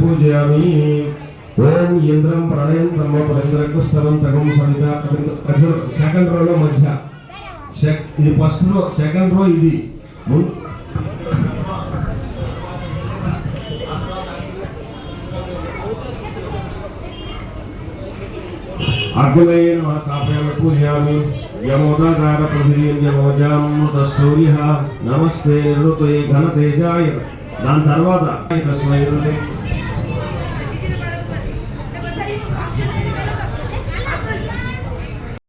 పూజయామి. ఓం ఇంద్రం ప్రణయం తమ పరేంద్రకు స్థలం తగం సమిత సెకండ్ రోలో మధ్య. ఇది ఫస్ట్ రో సెకండ్ రో ఇది. ము- అగ్నయ నమః స్థాపయామి పూజయామి యమోదాకార పృథివీం యమోజామృత సూర్య నమస్తే నిరుతే ఘనతేజాయ దాని తర్వాత తస్మై హృదయ